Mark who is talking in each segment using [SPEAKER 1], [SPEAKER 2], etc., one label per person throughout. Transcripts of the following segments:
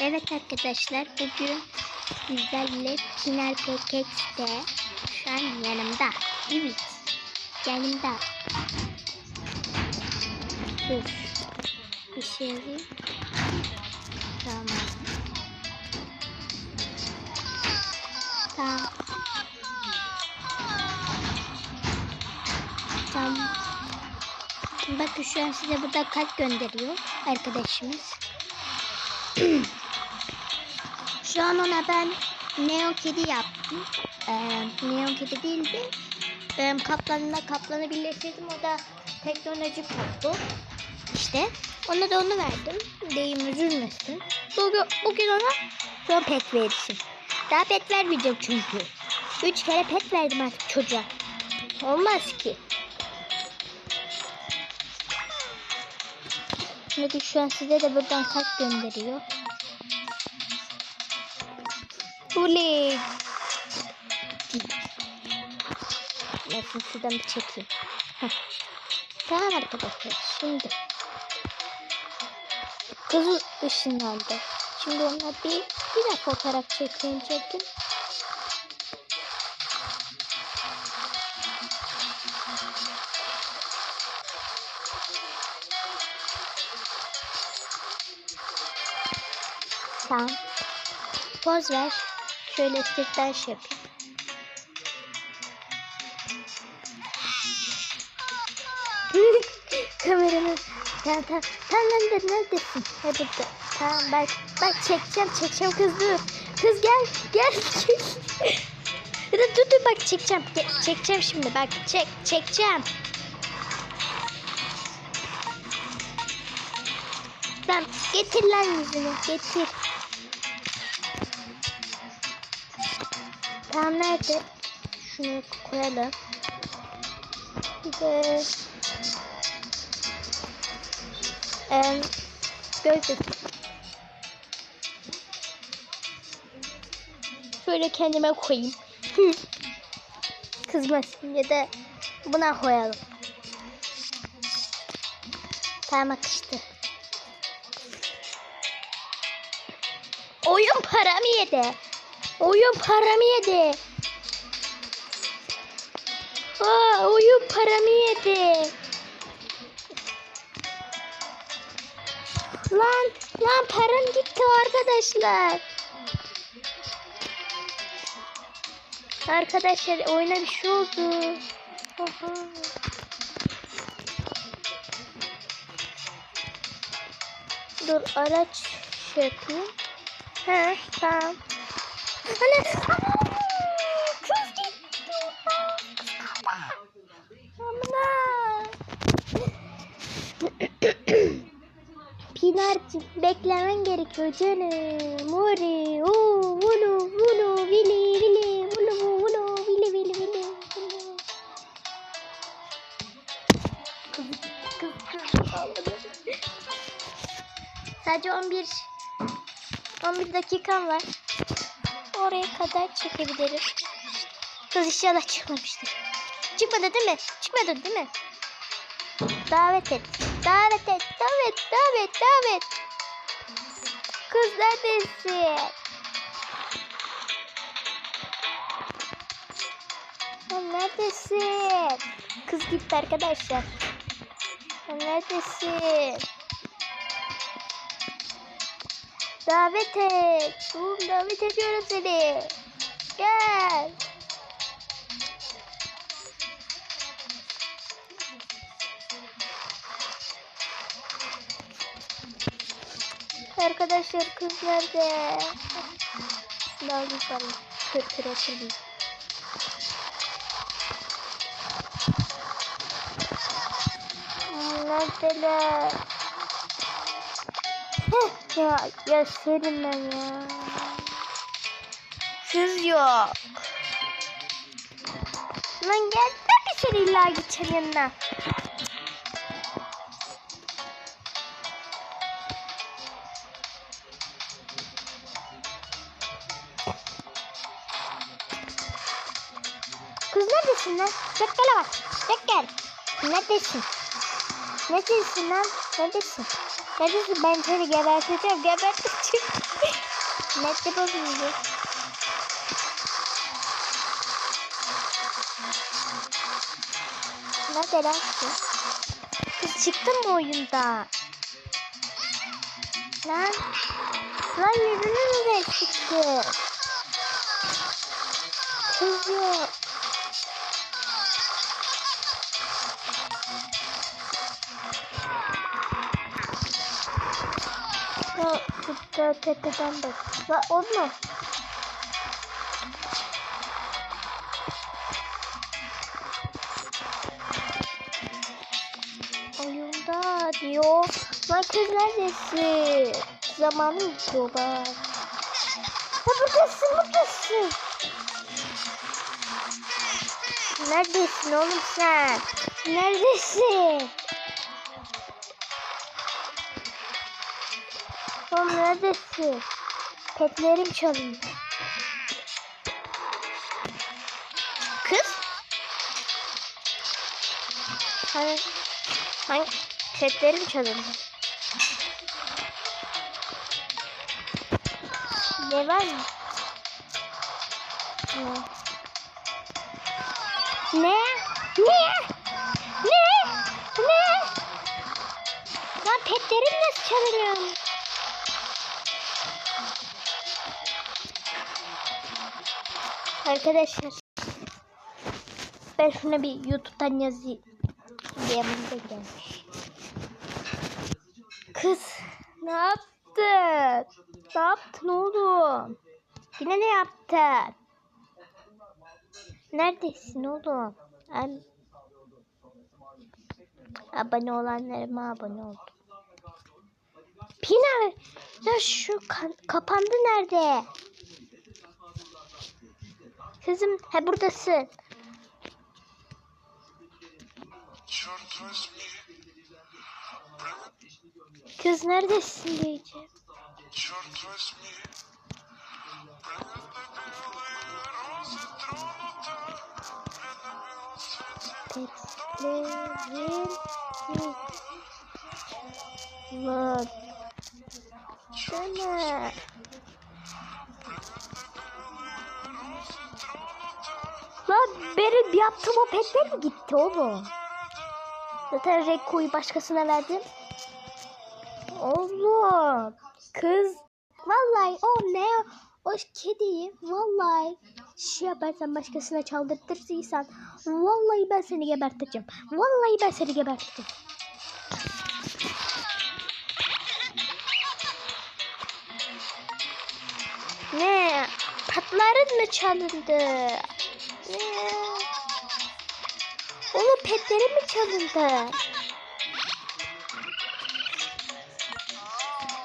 [SPEAKER 1] Evet arkadaşlar bugün sizlerle Piner PKX'de şu an yanımda. Evet yanımda. Dur. Bir şey alayım. Tamam. Tamam. Tamam. Bakın şu an size burada kalp gönderiyor arkadaşımız. Şu an ona ben Neon Kedi yaptım. Ee, Neon Kedi değildi. Ee, kaplanla kaplanı birleştirdim. O da teknoloji koptu. İşte. Ona da onu verdim. Deyim üzülmesin. Bugün, bugün ona son pet verişim. Daha pet vermeyeceğim çünkü. Üç kere pet verdim artık çocuğa. Olmaz ki. Şimdi şu an size de buradan kalp gönderiyor. Oley. Neyse şuradan bir çekeyim. Heh. Tamam arkadaşlar şimdi. Kızı ışınlandı. Şimdi ona bir, bir de fotoğraf çekeyim çekin. Tamam. Poz ver. Şöyle sırttan şey yapayım. Kameranın tamam tamam tamam nerede neredesin? Ha burada. Tamam bak bak çekeceğim çekeceğim kız. Kız gel gel. dur dur dur bak çekeceğim. Ge- çekeceğim şimdi bak çek çekeceğim. Tamam getir lan yüzünü getir. Tamam nerede? Şunu koyalım. Bir de em, gözlük. Şöyle kendime koyayım. Kızmasın ya da buna koyalım. Tamam akıştı. Oyun paramı yedi. Oyun paramı yedi. Aa, oyun paramı yedi. Lan, lan param gitti arkadaşlar. Arkadaşlar oyuna bir şey oldu. Oha. Dur araç şey yapayım. He tamam. Ana, kız gitti. Amına. Pinarcık beklemen gerekiyor canım. Mori, o, vulu, vulu, vili, vili, vulu, vulu, vili, vili, vili. Kız, kız, kız. Sadece 11 11 dakikam var. Oraya kadar çekebilirim. Kız inşallah çıkmamıştır. Çıkmadı değil mi? Çıkmadı değil mi? Davet et. Davet et. Davet, davet, davet. Kız neredesin? Sen neredesin? Kız gitti arkadaşlar. Sen neredesin? Davet et. Oğlum davet ediyorum seni. Gel. Arkadaşlar kız nerede? Alayım bana. Açayım. Hmm, Neredeler? Heh, ya, senin ben ya. Kız yok. Lan gel ben bir seni illa gideceğim yanına. Kız neredesin lan? Gel gel bak. Gel gel. Neredesin? Neredesin lan? Neredesin? Neredesin? Ben seni geberteceğim. Geberteceğim. Nette bozuldu. Nerede lan? Kız çıktın mı oyunda? Lan. Lan yüzünü mü çıktı? Kız yok. Kıtta tepeden bak. La o mu? Oyunda diyor. Lan kız neredesin? Zamanım bitiyor bak. Ha buradasın buradasın. Neredesin oğlum sen? Neredesin? Oğlum neredesin? Petlerim çalındı. Kız? Hani, hani petlerim çalındı. Ne var mı? Ne? Ne? Ne? Ne? Ne? Lan petlerim nasıl çalınıyor? Arkadaşlar ben şuna bir YouTube'dan yazayım. Yemin de gelmiş. Kız ne yaptın? Ne yaptın oğlum? Yine ne yaptın? Neredesin oğlum? Ben abone olanlarıma abone oldum. Pina ya şu ka- kapandı nerede? Kızım he buradasın. Kız neredesin diyeceğim. Petlerin Lan. Deme. Lan benim yaptığım o petler mi gitti oğlum? Zaten Rekko'yu başkasına verdim. Oğlum. Kız. Vallahi o ne? O kediyi vallahi şey yaparsan başkasına çaldırtırsan vallahi ben seni geberteceğim. Vallahi ben seni geberteceğim. Ne? Patların mı çalındı? Ne? Oğlum petleri mi çalındı?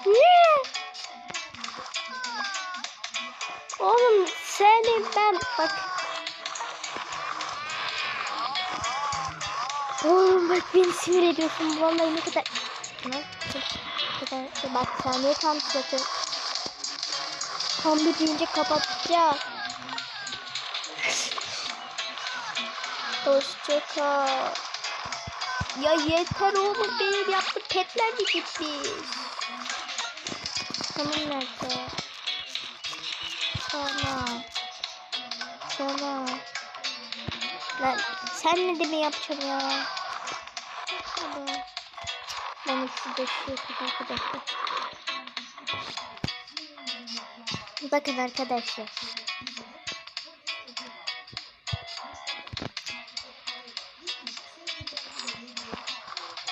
[SPEAKER 1] Ne? Oğlum seni ben bak. Oğlum bak beni sinir ediyorsun. Vallahi ne kadar... Ne? Kadar... Bak saniye tam zaten. Tam bir deyince kapatacağım. Hoşçakal. Ya yeter oğlum benim yaptığım petler de gitmiş. Tamam nerede? Tamam. Tamam. Lan sen ne de mi yapacaksın ya? Tamam. Ben ikisi de arkadaşlar. Bakın arkadaşlar.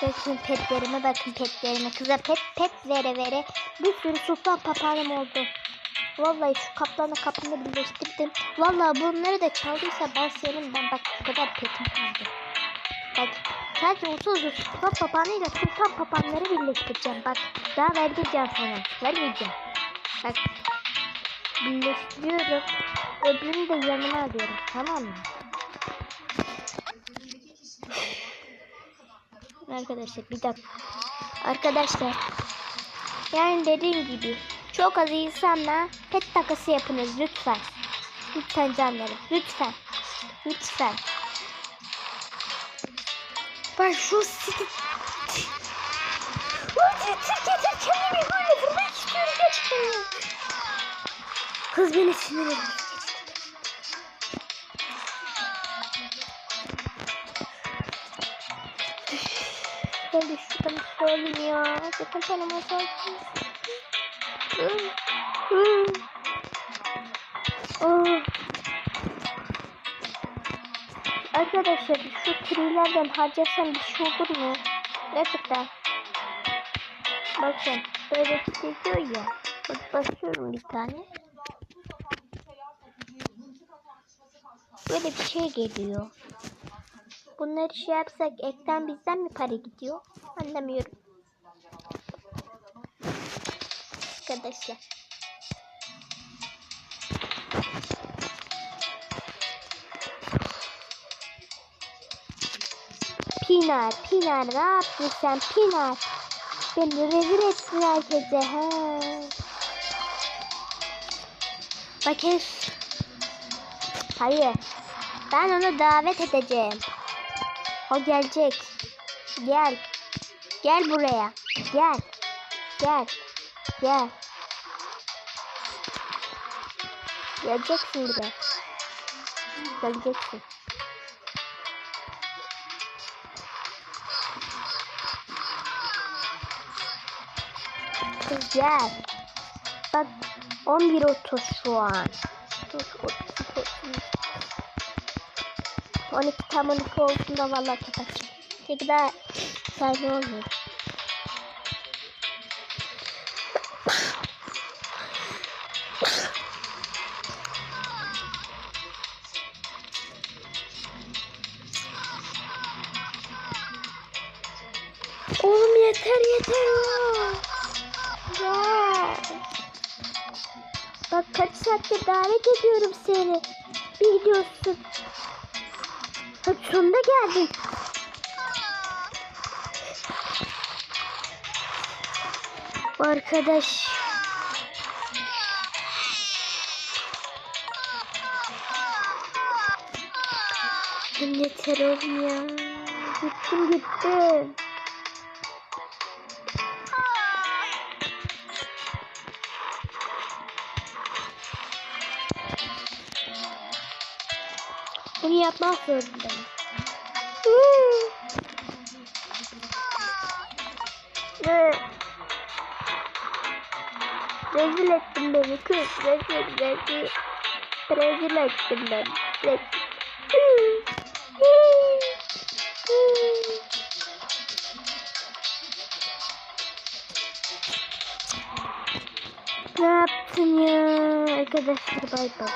[SPEAKER 1] Bakın petlerime bakın petlerime. Kıza pet pet vere vere. Bir sürü sultan papağanım oldu. Vallahi şu kaplanla kaplanı birleştirdim. Vallahi bunları da çaldıysa ben senin ben bak bu kadar petim kaldı. Bak sadece 30 sultan papağanıyla sultan papağanları birleştireceğim. Bak daha vermeyeceğim sana. Vermeyeceğim. Bak birleştiriyorum. Öbürünü de yanıma alıyorum. Tamam mı? Arkadaşlar bir dakika. Arkadaşlar yani dediğim gibi çok az insanla pet takası yapınız lütfen. Lütfen canlarım. Lütfen. Lütfen. Bak şu siti... Getir kendimi. Kız beni sinir ediyor. De şuradan şey alayım ya. Sakin. Oh. Arkadaşlar şu trilerden harcasam bir şey olur mu? Gerçekten. Bakın böyle gidiyor ya. Bak basıyorum bir tane. Böyle bir şey geliyor. Bunları şey yapsak ekten bizden mi para gidiyor? Anlamıyorum. Arkadaşlar. Pinar, Pinar ne yaptın sen Pinar? Beni rezil ettin herkese. He. Bakın. Hayır. Ben onu davet edeceğim. O gelecek. Gel. Gel buraya. Gel. Gel. Gel. Geleceksin buraya. Geleceksin. Gel. Bak 11.30 şu an. 12 tam 12 olduğunda vallahi kapatacağım. Çünkü daha saygı olmuyor. Oğlum yeter yeter. Ya. Bak kaç saattir davet ediyorum seni. Bir gidiyorsun. Hadi sonunda geldin. Arkadaş. Sen yeter oğlum ya. Gittim gittim. Bunu yapmak zorundayım. Rezil ettin beni kız. Rezil rezil. Rezil ettin beni. Rezil. Ne yaptın ya? Arkadaşlar bay bay.